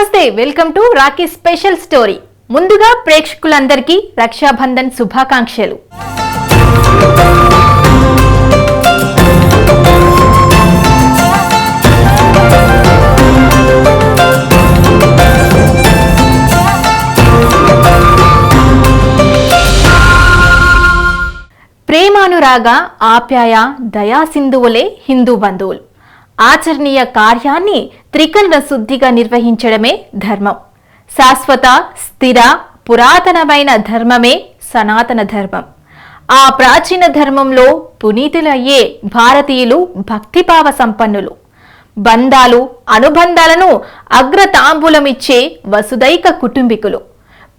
నమస్తే welcome to Rakhi special story. ముందుగా ప్రేక్షకులందరికీ రక్షాబంధన్ శుభాకాంక్షలు. ప్రేమానురాగ ఆప్యాయ దయాసింధువులే హిందూ బంధువులు. ఆచరణీయ కార్యాన్ని త్రికరణ శుద్ధిగా నిర్వహించడమే ధర్మం. శాశ్వత స్థిర పురాతనమైన ధర్మమే సనాతన ధర్మం. ఆ ప్రాచీన ధర్మంలో పునీతులయ్యే భారతీయులు భక్తిభావ సంపన్నులు. బంధాలు అనుబంధాలను అగ్రతాంబూలమిచ్చే వసుదైక కుటుంబికులు.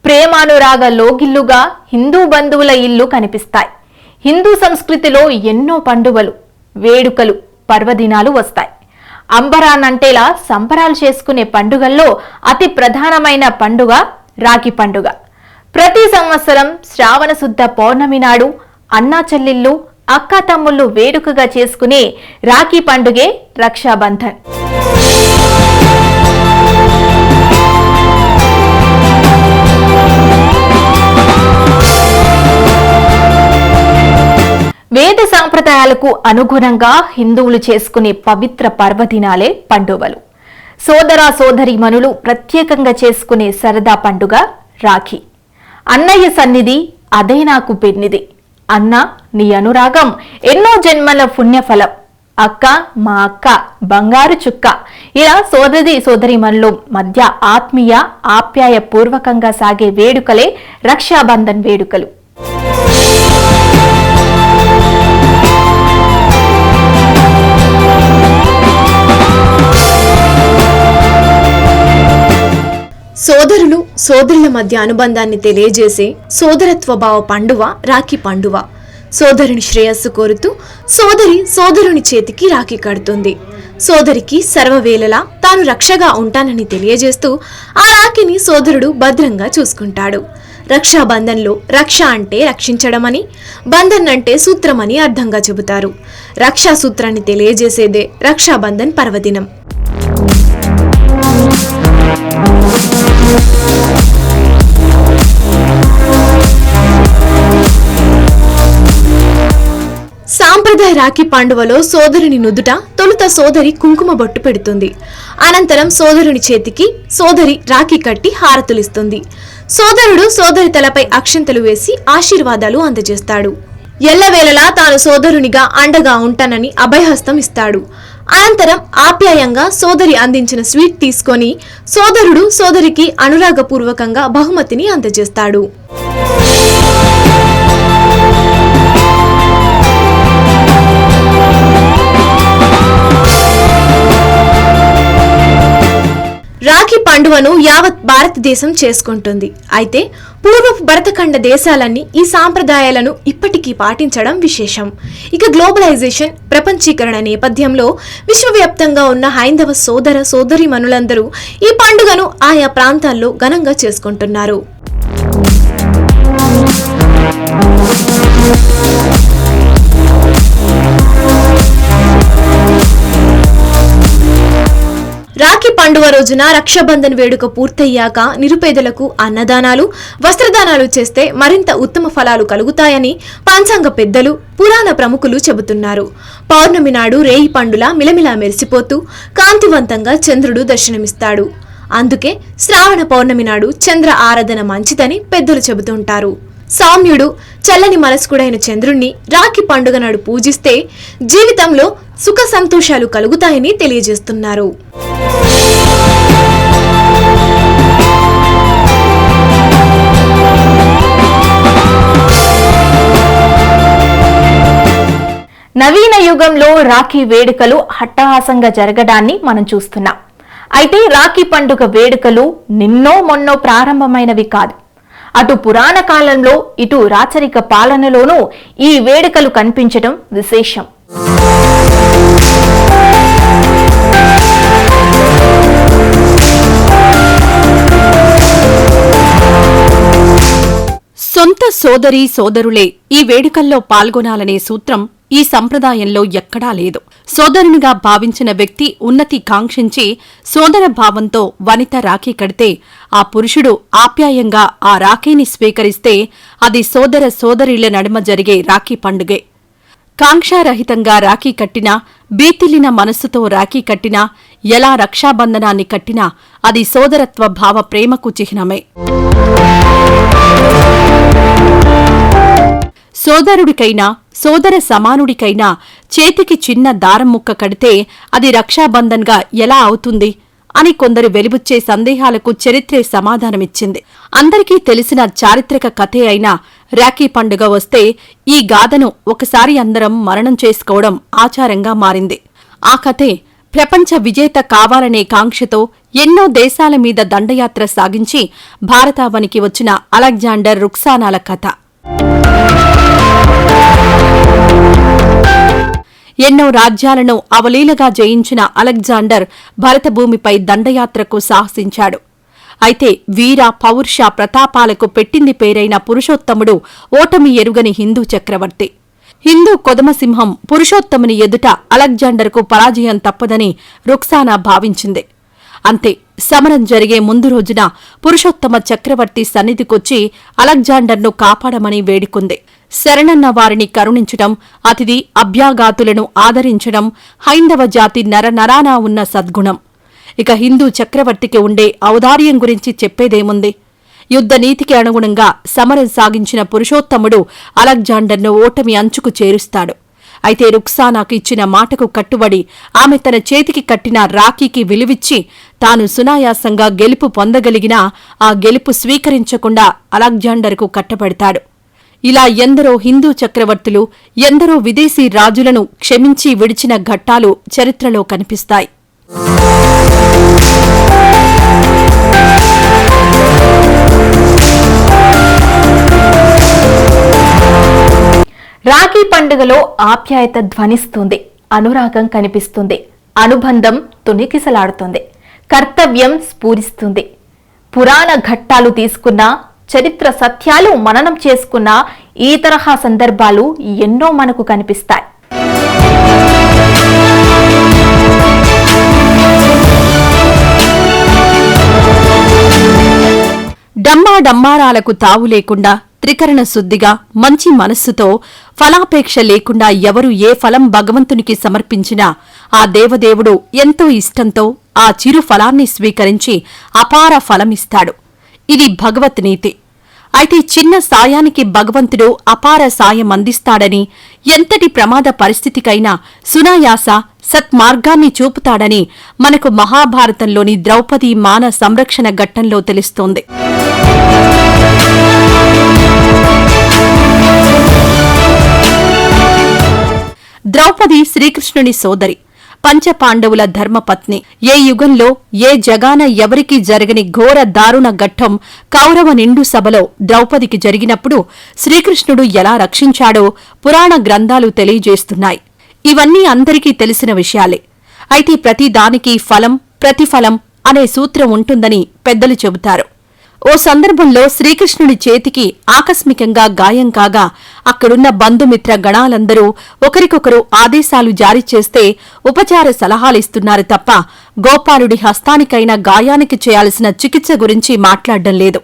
ప్రేమానురాగ లోగిల్లుగా హిందూ బంధువుల ఇల్లు కనిపిస్తాయి. హిందూ సంస్కృతిలో ఎన్నో పండుగలు వేడుకలు పర్వదినాలు వస్తాయి. అంబరానంటేలా సంబరాలు చేసుకునే పండుగల్లో అతి ప్రధానమైన పండుగ రాఖీ పండుగ. ప్రతి సంవత్సరం శ్రావణ శుద్ధ పౌర్ణమి నాడు అన్నా చెల్లెళ్ళు అక్క తమ్ముళ్ళు వేడుకగా చేసుకునే రాఖీ పండుగే రక్షాబంధన్. వేద సాంప్రదాయాలకు అనుగుణంగా హిందువులు చేసుకునే పవిత్ర పర్వదినాలే పండుగలు. సోదర సోదరి మనులు ప్రత్యేకంగా చేసుకునే సరదా పండుగ రాఖీ. అన్నయ్య సన్నిధి అదే నాకు పెన్నిది అన్న నీ అనురాగం ఎన్నో జన్మల పుణ్యఫలం. అక్క మా అక్క బంగారు చుక్క. ఇలా సోదరి సోదరిమణుల మధ్య ఆత్మీయ ఆప్యాయ పూర్వకంగా సాగే వేడుకలే రక్షాబంధన్ వేడుకలు. సోదరులు సోదరుల మధ్య అనుబంధాన్ని తెలియజేసే సోదరత్వ భావ పండువ రాఖీ పండువ. సోదరుని శ్రేయస్సు కోరుతూ సోదరి సోదరుని చేతికి రాఖీ కడుతుంది. సోదరికి సర్వవేళలా తాను రక్షగా ఉంటానని తెలియజేస్తూ ఆ రాఖీని సోదరుడు భద్రంగా చూసుకుంటాడు. రక్షాబంధన్లో రక్ష అంటే రక్షించడమని బంధన్ అంటే సూత్రమని అర్థంగా చెబుతారు. రక్షా సూత్రాన్ని తెలియజేసేదే రక్షాబంధన్ పర్వదినం. సాంప్రదాయ రాఖీ పండువలో సోదరుని నుదుట తొలుత సోదరి కుంకుమ బొట్టు పెడుతుంది. అనంతరం సోదరుని చేతికి సోదరి రాఖీ కట్టి హారతులిస్తుంది. సోదరుడు సోదరి తలపై అక్షంతలు వేసి ఆశీర్వాదాలు అందజేస్తాడు. ఎల్లవేళలా తాను సోదరునిగా అండగా ఉంటానని అభయహస్తం ఇస్తాడు. అనంతరం ఆప్యాయంగా సోదరి అందించిన స్వీట్ తీసుకొని సోదరుడు సోదరికి అనురాగపూర్వకంగా బహుమతిని అందజేస్తాడు. పండుగను యావత్ భారతదేశం చేసుకుంటుంది. అయితే పూర్వపు భరతఖండ దేశాలన్నీ ఈ సాంప్రదాయాలను ఇప్పటికీ పాటించడం విశేషం. ఇక గ్లోబలైజేషన్ ప్రపంచీకరణ నేపథ్యంలో విశ్వవ్యాప్తంగా ఉన్న హైందవ సోదర సోదరీమణులందరూ ఈ పండుగను ఆయా ప్రాంతాల్లో ఘనంగా చేసుకుంటున్నారు. రాఖీ పండుగ రోజున రక్షాబంధన్ వేడుక పూర్తయ్యాక నిరుపేదలకు అన్నదానాలు వస్త్రదానాలు చేస్తే మరింత ఉత్తమ ఫలాలు కలుగుతాయని పంచాంగ పెద్దలు పురాణ ప్రముఖులు చెబుతున్నారు. పౌర్ణమి నాడు రేయి పండుల మిలమిలా మెరిసిపోతూ కాంతివంతంగా చంద్రుడు దర్శనమిస్తాడు. అందుకే శ్రావణ పౌర్ణమి నాడు చంద్ర ఆరాధన మంచిదని పెద్దలు చెబుతుంటారు. సౌమ్యుడు చల్లని మనస్కుడైన చంద్రుణ్ణి రాఖీ పండుగ నాడు పూజిస్తే జీవితంలో సుఖ సంతోషాలు కలుగుతాయని తెలియజేస్తున్నారు. నవీన యుగంలో రాఖీ వేడుకలు హట్టహాసంగా జరగడాన్ని మనం చూస్తున్నాం. అయితే రాఖీ పండుగ వేడుకలు నిన్నో మొన్నో ప్రారంభమైనవి కాదు. అటు పురాణ కాలంలో ఇటు రాచరిక పాలనలోనూ ఈ వేడుకలు కనిపించడం విశేషం. సొంత సోదరీ సోదరులే ఈ వేడుకల్లో పాల్గొనాలనే సూత్రం ఈ సంప్రదాయంలో ఎక్కడా లేదు. సోదరునిగా భావించిన వ్యక్తి ఉన్నతి కాంక్షించి సోదర భావంతో వనిత రాఖీ కడితే ఆ పురుషుడు ఆప్యాయంగా ఆ రాఖీని స్వీకరిస్తే అది సోదర సోదరీల నడుమ జరిగే రాఖీ పండుగే. కాంక్షారహితంగా రాఖీ కట్టినా బీతిల్లిన మనస్సుతో రాఖీ కట్టినా ఎలా రక్షాబంధనాన్ని కట్టినా అది సోదరత్వ భావ ప్రేమకు చిహ్నమే. సోదరుడికైనా సోదర సమానుడికైనా చేతికి చిన్న దారం ముక్క కడితే అది రక్షాబంధన్గా ఎలా అవుతుంది అని కొందరు వెలిబుచ్చే సందేహాలకు చరిత్రే సమాధానమిచ్చింది. అందరికీ తెలిసిన చారిత్రక కథే అయిన రాఖీ పండుగ వస్తే ఈ గాథను ఒకసారి అందరం మరణం చేసుకోవడం ఆచారంగా మారింది. ఆ కథే ప్రపంచ విజేత కావాలనే కాంక్షతో ఎన్నో దేశాల మీద దండయాత్ర సాగించి భారతావనికి వచ్చిన అలెగ్జాండర్ రుక్సానాల కథ. ఎన్నో రాజ్యాలను అవలీలగా జయించిన అలెగ్జాండర్ భరతభూమిపై దండయాత్రకు సాహసించాడు. అయితే వీర పౌరుష ప్రతాపాలకు పెట్టింది పేరైన పురుషోత్తముడు ఓటమి ఎరుగని హిందూ చక్రవర్తి. హిందూ కొదమసింహం పురుషోత్తముని ఎదుట అలెగ్జాండర్కు పరాజయం తప్పదని రుక్సానా భావించింది. అంతే సమరం జరిగే ముందు రోజున పురుషోత్తమ చక్రవర్తి సన్నిధికొచ్చి అలెగ్జాండర్ను కాపాడమని వేడుకుంది. శరణన్న వారిని కరుణించడం అతిథి అభ్యాగాతులను ఆదరించడం హైందవ జాతి నరనరానా ఉన్న సద్గుణం. ఇక హిందూ చక్రవర్తికి ఉండే ఔదార్యం గురించి చెప్పేదేముంది? యుద్ధ నీతికి అనుగుణంగా సమరం సాగించిన పురుషోత్తముడు అలెగ్జాండర్ను ఓటమి అంచుకు చేరుస్తాడు. అయితే రుక్సానాకు ఇచ్చిన మాటకు కట్టుబడి ఆమె తన చేతికి కట్టిన రాఖీకి విలువిచ్చి తాను సునాయాసంగా గెలుపు పొందగలిగినా ఆ గెలుపు స్వీకరించకుండా అలెగ్జాండర్కు కట్టబెడతాడు. ఇలా ఎందరో హిందూ చక్రవర్తులు ఎందరో విదేశీ రాజులను క్షమించి విడిచిన ఘట్టాలు చరిత్రలో కనిపిస్తాయి. రాఖీ పండుగలో ఆప్యాయత ధ్వనిస్తుంది అనురాగం కనిపిస్తుంది అనుబంధం తునికిసలాడుతుంది కర్తవ్యం స్ఫూరిస్తుంది. పురాణ ఘట్టాలు తీసుకున్న చరిత్ర సత్యాలు మననం చేసుకున్న ఈ తరహా సందర్భాలు ఎన్నో మనకు కనిపిస్తాయి. డమ్మా డమ్మారాలకు తావు లేకుండా త్రికరణ శుద్ధిగా మంచి మనస్సుతో ఫలాపేక్ష లేకుండా ఎవరు ఏ ఫలం భగవంతునికి సమర్పించినా ఆ దేవదేవుడు ఎంతో ఇష్టంతో ఆ చిరు ఫలాన్ని స్వీకరించి అపార ఫలమిస్తాడు. ఇది భగవత్ నీతి. అయితే చిన్న సాయానికి భగవంతుడు అపార సాయం అందిస్తాడని ఎంతటి ప్రమాద పరిస్థితికైనా సునాయాస సత్మార్గాన్ని చూపుతాడని మనకు మహాభారతంలోని ద్రౌపది మాన సంరక్షణ ఘట్టంలో తెలుస్తోంది. ద్రౌపది శ్రీకృష్ణుని సోదరి. పంచపాండవుల ధర్మపత్ని. ఏ యుగంలో ఏ జగాన ఎవరికీ జరగని ఘోర దారుణ ఘట్టం కౌరవ నిండు సభలో ద్రౌపదికి జరిగినప్పుడు శ్రీకృష్ణుడు ఎలా రక్షించాడో పురాణ గ్రంథాలు తెలియజేస్తున్నాయి. ఇవన్నీ అందరికీ తెలిసిన విషయాలే. అయితే ప్రతి దానికి ఫలం ప్రతిఫలం అనే సూత్రం ఉంటుందని పెద్దలు చెబుతారు. ఓ సందర్భంలో శ్రీకృష్ణుడి చేతికి ఆకస్మికంగా గాయం కాగా అక్కడున్న బంధుమిత్ర గణాలందరూ ఒకరికొకరు ఆదేశాలు జారీ చేస్తే ఉపచార సలహాలిస్తున్నారు తప్ప గోపాలుడి హస్తానికైనా గాయానికి చేయాల్సిన చికిత్స గురించి మాట్లాడడం లేదు.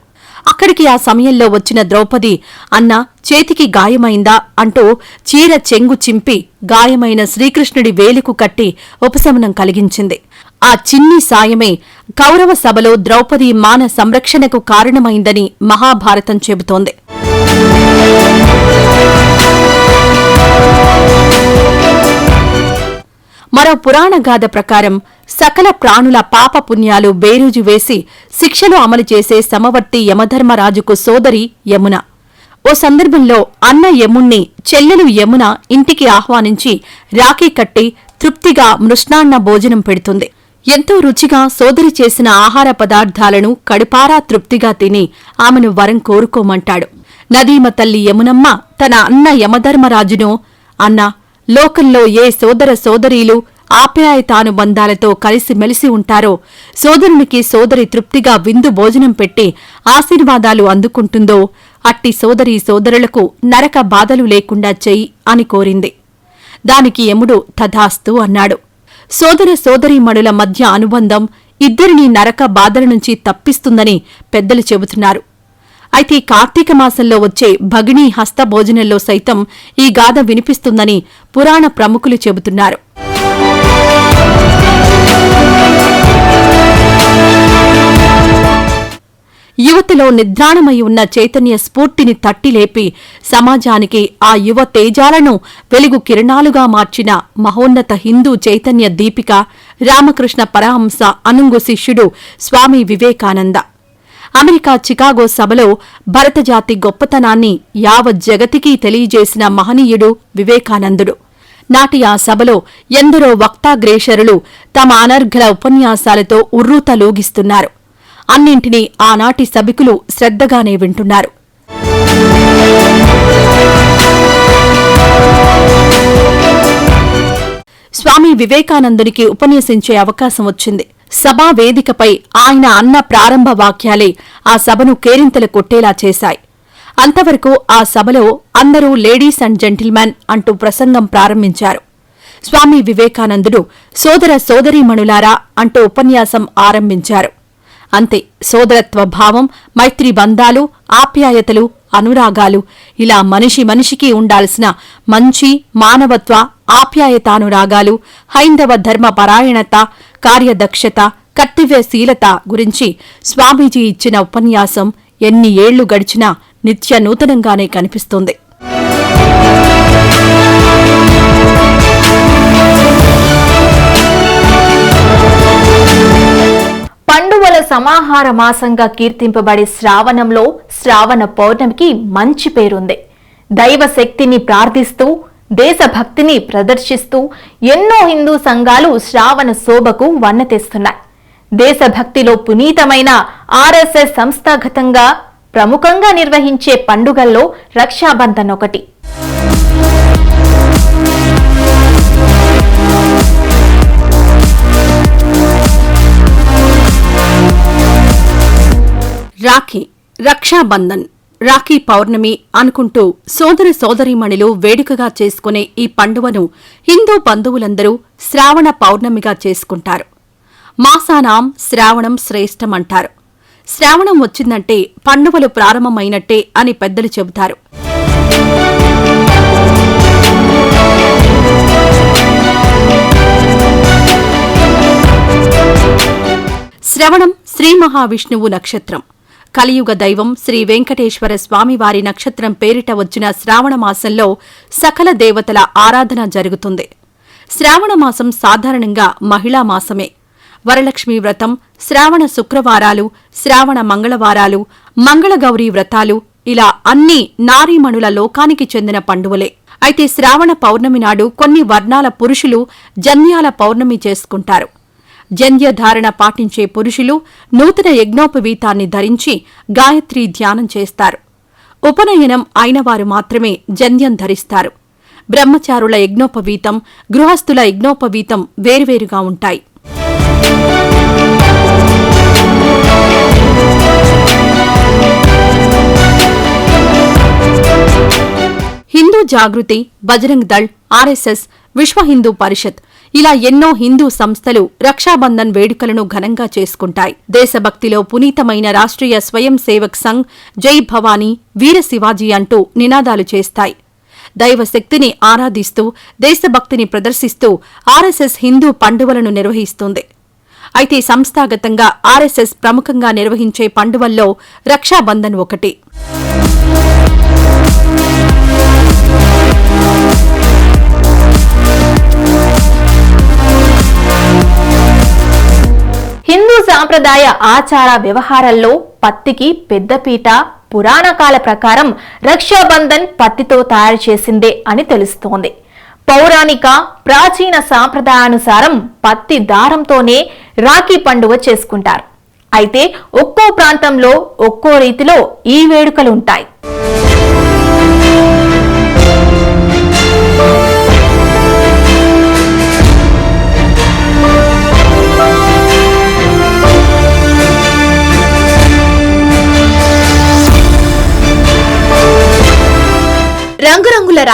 అక్కడికి ఆ సమయంలో వచ్చిన ద్రౌపది అన్న చేతికి గాయమైందా? అంటూ చీర చెంగు చింపి గాయమైన శ్రీకృష్ణుడి వేలికు కట్టి ఉపశమనం కలిగించింది. ఆ చిన్ని సాయమే కౌరవ సభలో ద్రౌపది మాన సంరక్షణకు కారణమైందని మహాభారతం చెబుతోంది. మరో పురాణ గాథ ప్రకారం సకల ప్రాణుల పాప పుణ్యాలు బేరుజు వేసి శిక్షలు అమలు చేసే సమవర్తి యమధర్మరాజుకు సోదరి యమున. ఓ సందర్భంలో అన్న యముణ్ణి చెల్లెలు యమున ఇంటికి ఆహ్వానించి రాఖీ కట్టి తృప్తిగా మృష్ణాన్న భోజనం పెడుతుంది. ఎంతో రుచిగా సోదరి చేసిన ఆహార పదార్థాలను కడుపారా తృప్తిగా తిని ఆమెను వరం కోరుకోమంటాడు. నదీమ తల్లి యమునమ్మ తన అన్న యమధర్మరాజును అన్నా లోకంలో ఏ సోదర సోదరీలు ఆప్యాయతానుబంధాలతో కలిసిమెలిసి ఉంటారో సోదరునికి సోదరి తృప్తిగా విందు భోజనం పెట్టి ఆశీర్వాదాలు అందుకుంటుందో అట్టి సోదరి సోదరులకు నరక బాధలు లేకుండా చెయ్యి అని కోరింది. దానికి యముడు తథాస్తు అన్నాడు. సోదర సోదరీమణుల మధ్య అనుబంధం ఇద్దరిని నరక బాధల నుంచి తప్పిస్తుందని పెద్దలు చెబుతున్నారు. అయితే కార్తీక మాసంలో వచ్చే భగినీ హస్త భోజనంలో సైతం ఈ గాథ వినిపిస్తుందని పురాణ ప్రముఖులు చెబుతున్నారు. యువతలో నిద్రాణమై ఉన్న చైతన్య స్ఫూర్తిని తట్టిలేపి సమాజానికి ఆ యువ తేజాలను వెలుగు కిరణాలుగా మార్చిన మహోన్నత హిందూ చైతన్య దీపిక రామకృష్ణ పరహంస అనుంగు శిష్యుడు స్వామి వివేకానంద. అమెరికా చికాగో సభలో భరతజాతి గొప్పతనాన్ని యావజ్జగతికి తెలియజేసిన మహనీయుడు వివేకానందుడు. నాటి ఆ సభలో ఎందరో వక్తాగ్రేషరులు తమ అనర్ఘల ఉపన్యాసాలతో ఉర్రూతలూగిస్తున్నారు. అన్నింటినీ ఆనాటి సభికులు శ్రద్ధగానే వింటున్నారు. స్వామి వివేకానందునికి ఉపన్యసించే అవకాశం వచ్చింది. సభా వేదికపై ఆయన అన్న ప్రారంభ వాక్యాలే ఆ సభను కేరింతలు కొట్టేలా చేశాయి. అంతవరకు ఆ సభలో అందరూ లేడీస్ అండ్ జెంటిల్మెన్ అంటూ ప్రసంగం ప్రారంభించారు. స్వామి వివేకానందుడు సోదర సోదరీమణులారా అంటూ ఉపన్యాసం ఆరంభించారు. అంతే. సోదరత్వ భావం మైత్రి బంధాలు ఆప్యాయతలు అనురాగాలు. ఇలా మనిషి మనిషికి ఉండాల్సిన మంచి మానవత్వ ఆప్యాయతానురాగాలు హైందవ ధర్మ పరాయణత కార్యదక్షత కర్తవ్యశీలత గురించి స్వామీజీ ఇచ్చిన ఉపన్యాసం ఎన్ని ఏళ్ళు గడిచినా నిత్య నూతనంగానే కనిపిస్తుంది. సమాహార మాసంగా కీర్తింపబడే శ్రావణంలో శ్రావణ పౌర్ణమికి మంచి పేరుంది. దైవ శక్తిని ప్రార్థిస్తూ దేశభక్తిని ప్రదర్శిస్తూ ఎన్నో హిందూ సంఘాలు శ్రావణ శోభకు వన్న తెస్తున్నాయి. దేశభక్తిలో పునీతమైన ఆర్ఎస్ఎస్ సంస్థాగతంగా ప్రముఖంగా నిర్వహించే పండుగల్లో రక్షాబంధన్ ఒకటి. రాఖీ రక్షాబంధన్ రాఖీ పౌర్ణమి అనుకుంటూ సోదర సోదరీమణిలు వేడుకగా చేసుకునే ఈ పండుగను హిందూ బంధువులందరూ శ్రావణ పౌర్ణమిగా చేసుకుంటారు. మాసానాం శ్రావణం శ్రేష్టమంటారు. శ్రావణం వచ్చిందంటే పండుగలు ప్రారంభమైనట్టే అని పెద్దలు చెబుతారు. శ్రవణం శ్రీ మహావిష్ణువు నక్షత్రం. కలియుగ దైవం శ్రీ వెంకటేశ్వర స్వామివారి నక్షత్రం పేరిట వచ్చిన శ్రావణ మాసంలో సకల దేవతల ఆరాధన జరుగుతుంది. శ్రావణ మాసం సాధారణంగా మహిళా మాసమే. వరలక్ష్మి వ్రతం శ్రావణ శుక్రవారాలు శ్రావణ మంగళవారాలు మంగళగౌరీ వ్రతాలు ఇలా అన్ని నారీమణుల లోకానికి చెందిన పండువలే. అయితే శ్రావణ పౌర్ణమి నాడు కొన్ని వర్ణాల పురుషులు జన్యాల పౌర్ణమి చేసుకుంటారు. జంధ్యధారణ పాటించే పురుషులు నూతన యజ్ఞోపవీతాన్ని ధరించి గాయత్రి ధ్యానం చేస్తారు. ఉపనయనం అయినవారు మాత్రమే జంధ్యం ధరిస్తారు. బ్రహ్మచారుల యజ్ఞోపవీతం గృహస్థుల యజ్ఞోపవీతం వేర్వేరుగా ఉంటాయి. హిందూ జాగృతి బజరంగ్ దళ్ ఆర్ఎస్ఎస్ విశ్వ హిందూ పరిషత్ ఇలా ఎన్నో హిందూ సంస్థలు రక్షాబంధన్ వేడుకలను ఘనంగా చేసుకుంటాయి. దేశభక్తిలో పునీతమైన రాష్ట్రీయ స్వయం సేవక్ సంఘ్ జై భవానీ వీర శివాజీ అంటూ నినాదాలు చేస్తాయి. దైవశక్తిని ఆరాధిస్తూ దేశభక్తిని ప్రదర్శిస్తూ ఆర్ఎస్ఎస్ హిందూ పండుగలను నిర్వహిస్తుంది. అయితే సంస్థాగతంగా ఆర్ఎస్ఎస్ ప్రముఖంగా నిర్వహించే పండుగల్లో రక్షాబంధన్ ఒకటి. హిందూ సాంప్రదాయ ఆచార వ్యవహారాల్లో పత్తికి పెద్దపీట పురాణకాల ప్రకారం రక్షాబంధన్ పత్తితో తయారు చేసిందే అని తెలుస్తోంది. పౌరాణిక ప్రాచీన సాంప్రదాయానుసారం పత్తి దారంతోనే రాఖీ పండుగ చేసుకుంటారు. అయితే ఒక్కో ప్రాంతంలో ఒక్కో రీతిలో ఈ వేడుకలు ఉంటాయి.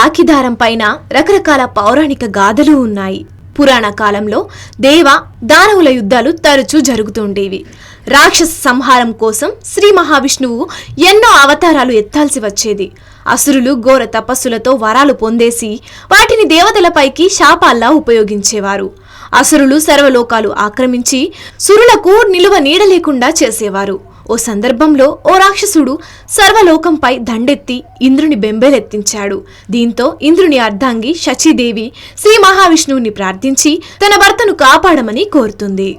రాఖీదారం పైన రకరకాల పౌరాణిక గాథలు ఉన్నాయి. పురాణ కాలంలో దేవ దానవుల యుద్ధాలు తరచూ జరుగుతుండేవి. రాక్షస సంహారం కోసం శ్రీ మహావిష్ణువు ఎన్నో అవతారాలు ఎత్తాల్సి వచ్చేది. అసురులు ఘోర తపస్సులతో వరాలు పొందేసి వాటిని దేవతలపైకి శాపాల్లా ఉపయోగించేవారు. అసురులు సర్వలోకాలు ఆక్రమించి సురులకు నిలువ నీడలేకుండా చేసేవారు. ఓ సందర్భంలో ఓ రాక్షసుడు సర్వలోకంపై దండెత్తి ఇంద్రుని బెంబేలెత్తించాడు. దీంతో ఇంద్రుని అర్ధాంగి శచీదేవి శ్రీ మహావిష్ణువుని ప్రార్థించి తన భర్తను కాపాడమని కోరుతుంది.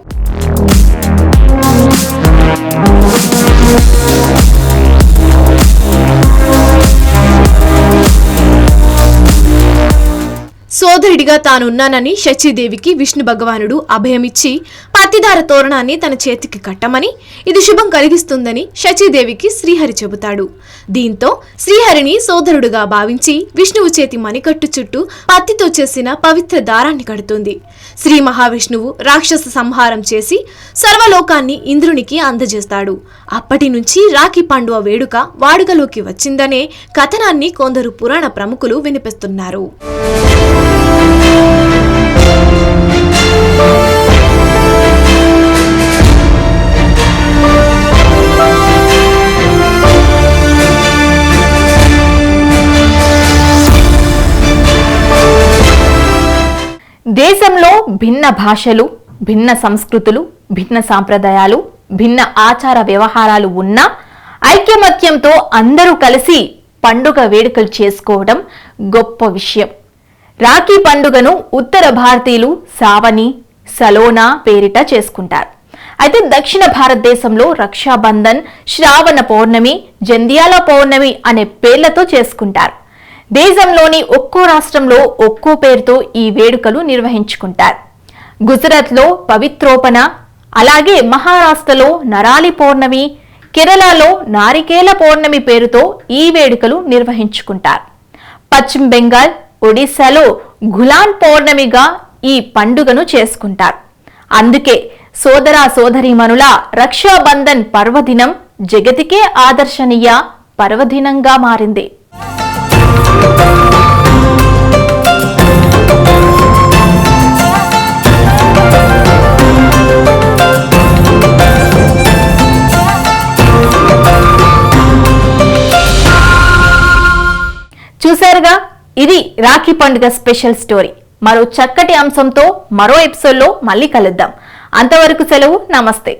సోదరుడిగా తానున్నానని శచీదేవికి విష్ణు భగవానుడు అభయమిచ్చి పత్తిదార తోరణాన్ని తన చేతికి కట్టమని ఇది శుభం కలిగిస్తుందని శచీదేవికి శ్రీహరి చెబుతాడు. దీంతో శ్రీహరిని సోదరుడుగా భావించి విష్ణువు చేతి మణికట్టు చుట్టూ పత్తితో చేసిన పవిత్ర దారాన్ని కడుతుంది. శ్రీ మహావిష్ణువు రాక్షస సంహారం చేసి సర్వలోకాన్ని ఇంద్రునికి అందజేస్తాడు. అప్పటి నుంచి రాఖీ పాండువ వేడుక వాడుకలోకి వచ్చిందనే కథనాన్ని కొందరు పురాణ ప్రముఖులు వినిపిస్తున్నారు. దేశంలో భిన్న భాషలు భిన్న సంస్కృతులు భిన్న సాంప్రదాయాలు భిన్న ఆచార వ్యవహారాలు ఉన్నా ఐక్యమత్యంతో అందరూ కలిసి పండుగ వేడుకలు చేసుకోవడం గొప్ప విషయం. రాఖీ పండుగను ఉత్తర భారతీయులు సావని సలోనా పేరిట చేసుకుంటారు. అయితే దక్షిణ భారతదేశంలో రక్షాబంధన్ శ్రావణ పౌర్ణమి జంధ్యాల పౌర్ణమి అనే పేర్లతో చేసుకుంటారు. దేశంలోని ఒక్కో రాష్ట్రంలో ఒక్కో పేరుతో ఈ వేడుకలు నిర్వహించుకుంటారు. గుజరాత్లో పవిత్రోపణ అలాగే మహారాష్ట్రలో నరాలి పౌర్ణమి కేరళలో నారికేల పౌర్ణమి పేరుతో ఈ వేడుకలు నిర్వహించుకుంటారు. పశ్చిమ బెంగాల్ ఒడిశాలో గులాన్ పౌర్ణమిగా ఈ పండుగను చేసుకుంటారు. అందుకే సోదరా సోదరీమణుల రక్షాబంధన్ పర్వదినం జగతికే ఆదర్శనీయ పర్వదినంగా మారింది. చూశారుగా? ఇది రాఖీ పండుగ స్పెషల్ స్టోరీ. మరో చక్కటి అంశంతో మరో ఎపిసోడ్లో మళ్ళీ కలుద్దాం. అంతవరకు సెలవు నమస్తే.